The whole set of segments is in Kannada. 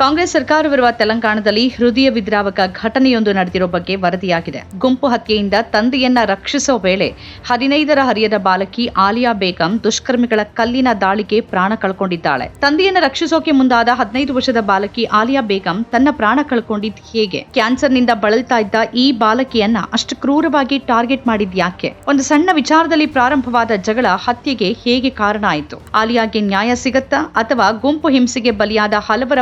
ಕಾಂಗ್ರೆಸ್ ಸರ್ಕಾರವಿರುವ ತೆಲಂಗಾಣದಲ್ಲಿ ಹೃದಯ ವಿದ್ರಾವಕ ಘಟನೆಯೊಂದು ನಡೆದಿರೋ ಬಗ್ಗೆ ವರದಿಯಾಗಿದೆ. ಗುಂಪು ಹತ್ಯೆಯಿಂದ ತಂದೆಯನ್ನ ರಕ್ಷಿಸುವ ವೇಳೆ ಹದಿನೈದರ ಹರಿಯದ ಬಾಲಕಿ ಆಲಿಯಾ ಬೇಗಂ ದುಷ್ಕರ್ಮಿಗಳ ಕಲ್ಲಿನ ದಾಳಿಗೆ ಪ್ರಾಣ ಕಳ್ಕೊಂಡಿದ್ದಾಳೆ. ತಂದೆಯನ್ನ ರಕ್ಷಿಸೋಕೆ ಮುಂದಾದ ಹದಿನೈದು ವರ್ಷದ ಬಾಲಕಿ ಆಲಿಯಾ ಬೇಗಂ ತನ್ನ ಪ್ರಾಣ ಕಳ್ಕೊಂಡಿದ್ ಹೇಗೆ? ಕ್ಯಾನ್ಸರ್ನಿಂದ ಬಳಲ್ತಾ ಇದ್ದ ಈ ಬಾಲಕಿಯನ್ನ ಅಷ್ಟು ಕ್ರೂರವಾಗಿ ಟಾರ್ಗೆಟ್ ಮಾಡಿದ್ ಯಾಕೆ? ಒಂದು ಸಣ್ಣ ವಿಚಾರದಲ್ಲಿ ಪ್ರಾರಂಭವಾದ ಜಗಳ ಹತ್ಯೆಗೆ ಹೇಗೆ ಕಾರಣ ಆಯಿತು? ಆಲಿಯಾಗೆ ನ್ಯಾಯ ಸಿಗತ್ತಾ ಅಥವಾ ಗುಂಪು ಹಿಂಸೆಗೆ ಬಲಿಯಾದ ಹಲವರ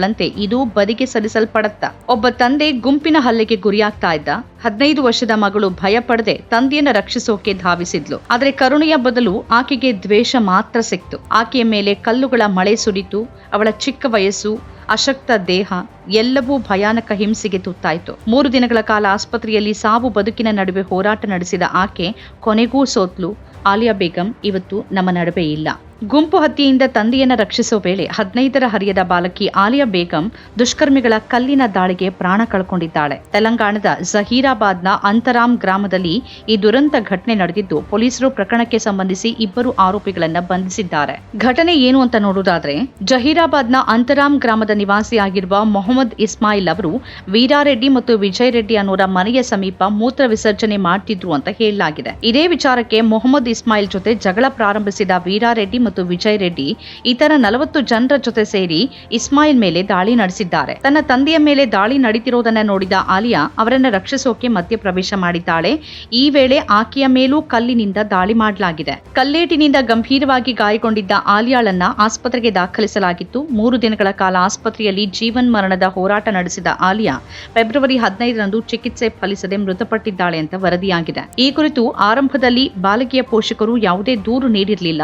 ಪ್ರಕರಣಗಳಂತೆ ಇದು ಬದಿಗೆ ಸಲ್ಲಿಸಲ್ಪಡತ್ತ. ಒಬ್ಬ ತಂದೆ ಗುಂಪಿನ ಹಲ್ಲೆಗೆ ಗುರಿಯಾಗ್ತಾ ಇದ್ದ. ಹದಿನೈದು ವರ್ಷದ ಮಗಳು ಭಯ ಪಡದೆ ತಂದೆಯನ್ನ ರಕ್ಷಿಸೋಕೆ ಧಾವಿಸಿದ್ಲು. ಆದರೆ ಕರುಣೆಯ ಬದಲು ಆಕೆಗೆ ದ್ವೇಷ ಮಾತ್ರ ಸಿಕ್ತು. ಆಕೆಯ ಮೇಲೆ ಕಲ್ಲುಗಳ ಮಳೆ ಸುರಿತು, ಅವಳ ಚಿಕ್ಕ ವಯಸ್ಸು, ಅಶಕ್ತ ದೇಹ, ಎಲ್ಲವೂ ಭಯಾನಕ ಹಿಂಸೆಗೆ ತುತ್ತಾಯಿತು. ಮೂರು ದಿನಗಳ ಕಾಲ ಆಸ್ಪತ್ರೆಯಲ್ಲಿ ಸಾವು ಬದುಕಿನ ನಡುವೆ ಹೋರಾಟ ನಡೆಸಿದ ಆಕೆ ಕೊನೆಗೂ ಸೋತ್ಲು. ಆಲಿಯಾ ಬೇಗಂ, ಇವತ್ತು ನಮ್ಮ ನಡುವೆ ಇಲ್ಲ. ಗುಂಪು ಹತ್ಯೆಯಿಂದ ತಂದೆಯನ್ನು ರಕ್ಷಿಸುವ ವೇಳೆ ಹದಿನೈದರ ಹರಿಯದ ಬಾಲಕಿ ಆಲಿಯಾ ಬೇಗಂ ದುಷ್ಕರ್ಮಿಗಳ ಕಲ್ಲಿನ ದಾಳಿಗೆ ಪ್ರಾಣ ಕಳ್ಕೊಂಡಿದ್ದಾಳೆ. ತೆಲಂಗಾಣದ ಜಹೀರಾಬಾದ್ನ ಅಂತರಾಮ್ ಗ್ರಾಮದಲ್ಲಿ ಈ ದುರಂತ ಘಟನೆ ನಡೆದಿದ್ದು ಪೊಲೀಸರು ಪ್ರಕರಣಕ್ಕೆ ಸಂಬಂಧಿಸಿ ಇಬ್ಬರು ಆರೋಪಿಗಳನ್ನು ಬಂಧಿಸಿದ್ದಾರೆ. ಘಟನೆ ಏನು ಅಂತ ನೋಡುವುದಾದ್ರೆ, ಜಹೀರಾಬಾದ್ನ ಅಂತರಾಮ್ ಗ್ರಾಮದ ನಿವಾಸಿಯಾಗಿರುವ ಮೊಹಮ್ಮದ್ ಇಸ್ಮಾಯಿಲ್ ಅವರು ವೀರಾರೆಡ್ಡಿ ಮತ್ತು ವಿಜಯ್ ರೆಡ್ಡಿ ಅನ್ನೋರ ಮನೆಯ ಸಮೀಪ ಮೂತ್ರ ವಿಸರ್ಜನೆ ಮಾಡ್ತಿದ್ರು ಅಂತ ಹೇಳಲಾಗಿದೆ. ಇದೇ ವಿಚಾರಕ್ಕೆ ಮೊಹಮ್ಮದ್ ಇಸ್ಮಾಯಿಲ್ ಜೊತೆ ಜಗಳ ಪ್ರಾರಂಭಿಸಿದ ವೀರಾರೆಡ್ಡಿ ಮತ್ತು ವಿಜಯ್ ರೆಡ್ಡಿ ಇತರ ನಲವತ್ತು ಜನರ ಜೊತೆ ಸೇರಿ ಇಸ್ಮಾಯಿಲ್ ಮೇಲೆ ದಾಳಿ ನಡೆಸಿದ್ದಾರೆ. ತನ್ನ ತಂದೆಯ ಮೇಲೆ ದಾಳಿ ನಡೀತಿರೋದನ್ನ ನೋಡಿದ ಆಲಿಯಾ ಅವರನ್ನ ರಕ್ಷಿಸೋಕೆ ಮಧ್ಯಪ್ರವೇಶ ಮಾಡಿದ್ದಾಳೆ. ಈ ವೇಳೆ ಆಕೆಯ ಮೇಲೂ ಕಲ್ಲಿನಿಂದ ದಾಳಿ ಮಾಡಲಾಗಿದೆ. ಕಲ್ಲೇಟಿನಿಂದ ಗಂಭೀರವಾಗಿ ಗಾಯಗೊಂಡಿದ್ದ ಆಲಿಯಾಳನ್ನ ಆಸ್ಪತ್ರೆಗೆ ದಾಖಲಿಸಲಾಗಿತ್ತು. ಮೂರು ದಿನಗಳ ಕಾಲ ಆಸ್ಪತ್ರೆಯಲ್ಲಿ ಜೀವನ್ ಮರಣದ ಹೋರಾಟ ನಡೆಸಿದ ಆಲಿಯಾ ಫೆಬ್ರವರಿ ಹದಿನೈದರಂದು ಚಿಕಿತ್ಸೆ ಫಲಿಸದೆ ಮೃತಪಟ್ಟಿದ್ದಾಳೆ ಅಂತ ವರದಿಯಾಗಿದೆ. ಈ ಕುರಿತು ಆರಂಭದಲ್ಲಿ ಬಾಲಕಿಯ ಪೋಷಕರು ಯಾವುದೇ ದೂರು ನೀಡಿರಲಿಲ್ಲ.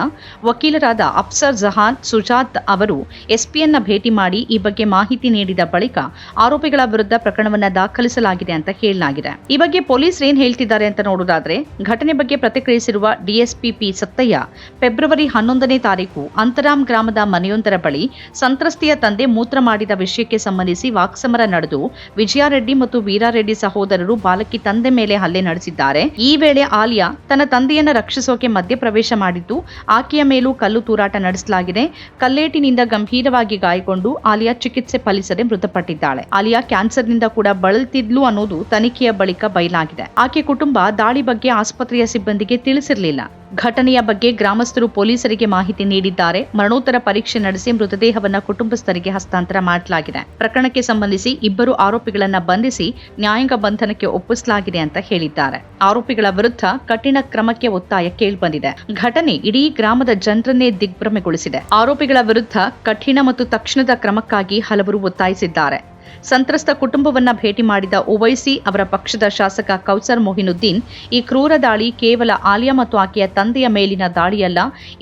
ವಕೀಲರಾದ ಅಫ್ಸರ್ ಜಹಾನ್, ಸುಜಾತ್ ಅವರು ಎಸ್ಪಿಯನ್ನ ಭೇಟಿ ಮಾಡಿ ಈ ಬಗ್ಗೆ ಮಾಹಿತಿ ನೀಡಿದ ಬಳಿಕ ಆರೋಪಿಗಳ ವಿರುದ್ಧ ಪ್ರಕರಣವನ್ನ ದಾಖಲಿಸಲಾಗಿದೆ ಅಂತ ಹೇಳಲಾಗಿದೆ. ಈ ಬಗ್ಗೆ ಪೊಲೀಸ್ ಏನ್ ಹೇಳ್ತಿದ್ದಾರೆ ಅಂತ ನೋಡೋದಾದ್ರೆ, ಘಟನೆ ಬಗ್ಗೆ ಪ್ರತಿಕ್ರಿಯಿಸಿರುವ ಡಿಎಸ್ಪಿ ಪಿ ಸತ್ತಯ್ಯ, ಫೆಬ್ರವರಿ ಹನ್ನೊಂದನೇ ತಾರೀಕು ಅಂತರಾಮ್ ಗ್ರಾಮದ ಮನೆಯೊಂದರ ಬಳಿ ಸಂತ್ರಸ್ತೆಯ ತಂದೆ ಮೂತ್ರ ಮಾಡಿದ ವಿಷಯಕ್ಕೆ ಸಂಬಂಧಿಸಿ ವಾಕ್ಸಮರ ನಡೆದು ವಿಜಯಾರೆಡ್ಡಿ ಮತ್ತು ವೀರಾರೆಡ್ಡಿ ಸಹೋದರರು ಬಾಲಕಿ ತಂದೆ ಮೇಲೆ ಹಲ್ಲೆ ನಡೆಸಿದ್ದಾರೆ. ಈ ವೇಳೆ ಆಲಿಯಾ ತನ್ನ ತಂದೆಯನ್ನ ರಕ್ಷಿಸೋಕೆ ಮಧ್ಯಪ್ರವೇಶ ಮಾಡಿದ್ದು, ಆಕೆಯ ಮೇಲೂ ಕಲ್ಲು ತೂರಾಟ ನಡೆಸಲಾಗಿದೆ. ಕಲ್ಲೇಟಿನಿಂದ ಗಂಭೀರವಾಗಿ ಗಾಯಗೊಂಡು ಆಲಿಯಾ ಚಿಕಿತ್ಸೆ ಫಲಿಸದೆ ಮೃತಪಟ್ಟಿದ್ದಾಳೆ. ಆಲಿಯಾ ಕ್ಯಾನ್ಸರ್ನಿಂದ ಕೂಡ ಬಳಲ್ತಿದ್ಲು ಅನ್ನೋದು ತನಿಖೆಯ ಬಳಿಕ ಬಯಲಾಗಿದೆ. ಆಕೆ ಕುಟುಂಬ ದಾಳಿ ಬಗ್ಗೆ ಆಸ್ಪತ್ರೆಯ ಸಿಬ್ಬಂದಿಗೆ ತಿಳಿಸಿರಲಿಲ್ಲ. ಘಟನೆಯ ಬಗ್ಗೆ ಗ್ರಾಮಸ್ಥರು ಪೊಲೀಸರಿಗೆ ಮಾಹಿತಿ ನೀಡಿದ್ದಾರೆ. ಮರಣೋತ್ತರ ಪರೀಕ್ಷೆ ನಡೆಸಿ ಮೃತದೇಹವನ್ನ ಕುಟುಂಬಸ್ಥರಿಗೆ ಹಸ್ತಾಂತರ ಮಾಡಲಾಗಿದೆ. ಪ್ರಕರಣಕ್ಕೆ ಸಂಬಂಧಿಸಿ ಇಬ್ಬರು ಆರೋಪಿಗಳನ್ನ ಬಂಧಿಸಿ ನ್ಯಾಯಾಂಗ ಬಂಧನಕ್ಕೆ ಒಪ್ಪಿಸಲಾಗಿದೆ ಅಂತ ಹೇಳಿದ್ದಾರೆ. ಆರೋಪಿಗಳ ವಿರುದ್ಧ ಕಠಿಣ ಕ್ರಮಕ್ಕೆ ಒತ್ತಾಯ ಕೇಳಿಬಂದಿದೆ. ಘಟನೆ ಇಡೀ ಗ್ರಾಮದ ಜನರನ್ನೇ ದಿಗ್ಭ್ರಮೆಗೊಳಿಸಿದೆ. ಆರೋಪಿಗಳ ವಿರುದ್ಧ ಕಠಿಣ ಮತ್ತು ತಕ್ಷಣದ ಕ್ರಮಕ್ಕಾಗಿ ಹಲವರು ಒತ್ತಾಯಿಸಿದ್ದಾರೆ. ಸಂತ್ರಸ್ತ ಕುಟುಂಬವನ್ನ ಭೇಟಿ ಮಾಡಿದ ಓವೈಸಿ ಅವರ ಪಕ್ಷದ ಶಾಸಕ ಕೌಸರ್ ಮೊಹಿನುದ್ದೀನ್, ಈ ಕ್ರೂರ ದಾಳಿ ಕೇವಲ ಆಲಿಯಾ ಮತ್ತು ಆಕೆಯ ತಂದೆಯ ಮೇಲಿನ ದಾಳಿಯಲ್ಲ,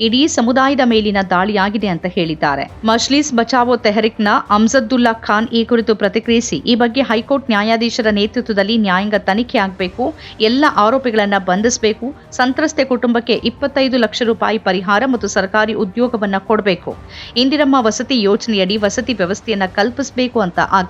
ಇಡೀ ಸಮುದಾಯದ ಮೇಲಿನ ದಾಳಿಯಾಗಿದೆ ಅಂತ ಹೇಳಿದ್ದಾರೆ. ಮಜ್ಲಿಸ್ ಬಚಾವೋ ತೆಹರಿಕ್ನ ಅಮ್ಜದ್ದುಲ್ಲಾ ಖಾನ್ ಈ ಕುರಿತು ಪ್ರತಿಕ್ರಿಯಿಸಿ, ಈ ಬಗ್ಗೆ ಹೈಕೋರ್ಟ್ ನ್ಯಾಯಾಧೀಶರ ನೇತೃತ್ವದಲ್ಲಿ ನ್ಯಾಯಾಂಗ ತನಿಖೆ ಆಗಬೇಕು, ಎಲ್ಲ ಆರೋಪಿಗಳನ್ನು ಬಂಧಿಸಬೇಕು, ಸಂತ್ರಸ್ತೆ ಕುಟುಂಬಕ್ಕೆ ಇಪ್ಪತ್ತೈದು ಲಕ್ಷ ರೂಪಾಯಿ ಪರಿಹಾರ ಮತ್ತು ಸರ್ಕಾರಿ ಉದ್ಯೋಗವನ್ನು ಕೊಡಬೇಕು. ಇಂದಿರಮ್ಮ ವಸತಿ ಯೋಜನೆಯಡಿ ವಸತಿ ವ್ಯವಸ್ಥೆಯನ್ನು ಕಲ್ಪಿಸಬೇಕು ಅಂತ